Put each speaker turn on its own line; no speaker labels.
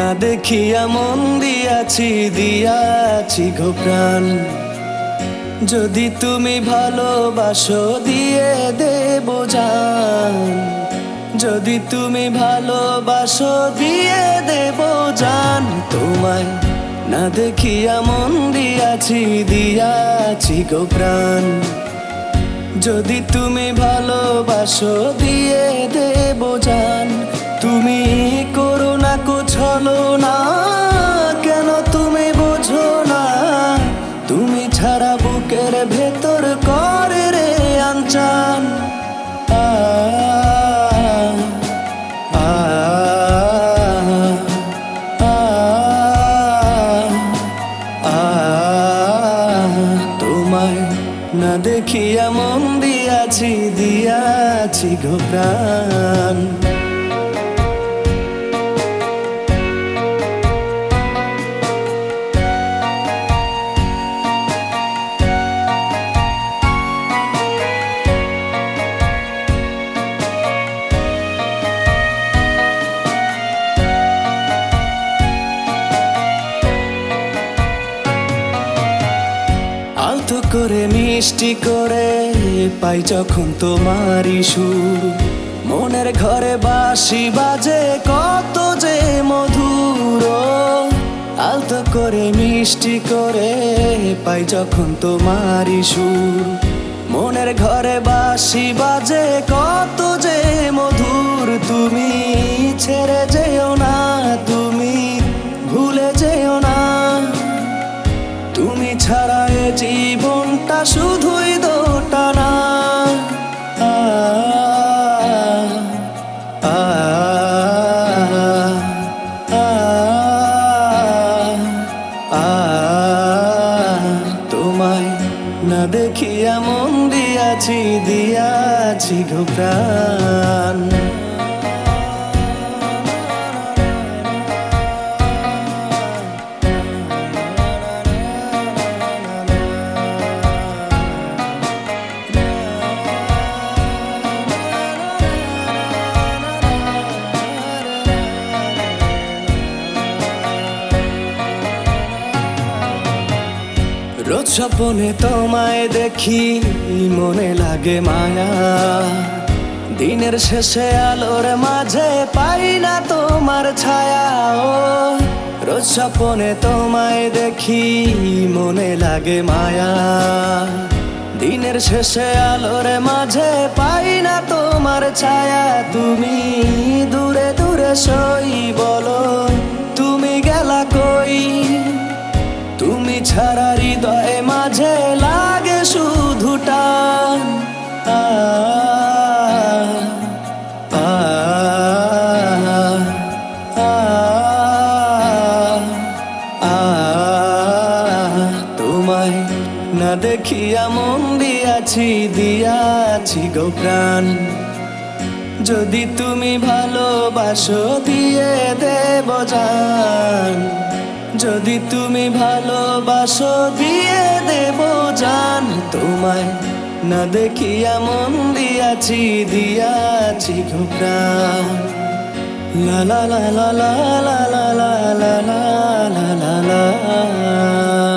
না দেখিয়া মন দিয়াছি দিয়াছি গো প্রাণ। যদি তুমি ভালোবাসো, দিয়ে দেব জান। যদি তুমি ভালোবাসো, দিয়ে দেব জান। তোমায় না দেখিয়া মন দিয়াছি দিয়াছি গো প্রাণ। যদি তুমি ভালোবাসো, দিয়ে দেব না দেখিয়া মন দিয়াছি দিয়াছি গো প্রাণ। করে, মিষ্টি করে পাই যখন তোমারই সুর। মনের ঘরে বাঁশি বাজে, কত যে মধুর। আলতো করে, মিষ্টি করে পাই যখন তোমারই সুর। মনের ঘরে বাঁশি বাজে, কত যে মধুর তুমি ছেড়ে যেও না দেখিয়া মন দিয়াছি দিয়াছি গো স্বপনে তোমায় দেখি, মনে লাগে মায়া। দিনের শেষে আলোর মাঝে পাই না তোমার ছায়া, ও। রোজ স্বপনে তোমায় দেখি, মনে লাগে মায়া। দিনের শেষে আলোর মাঝে পাই না তোমার ছায়া। তুমি দূরে দূরে সই বলো, তুমি গেলা কই? ছাড়া হৃদয়ে মাঝে লাগে শুধু টান, তোমায় না দেখিয়া মন দিয়াছি দিয়াছি গো প্রাণ। যদি তুমি ভালোবাসো, দিয়ে দেব জান। যদি তুমি ভালোবাসো দিয়ে দেব জান তোমায় না দেখিয়া মন দিয়াছি দিয়াছি গো প্রাণ লা লা লা লা লা লা লা লা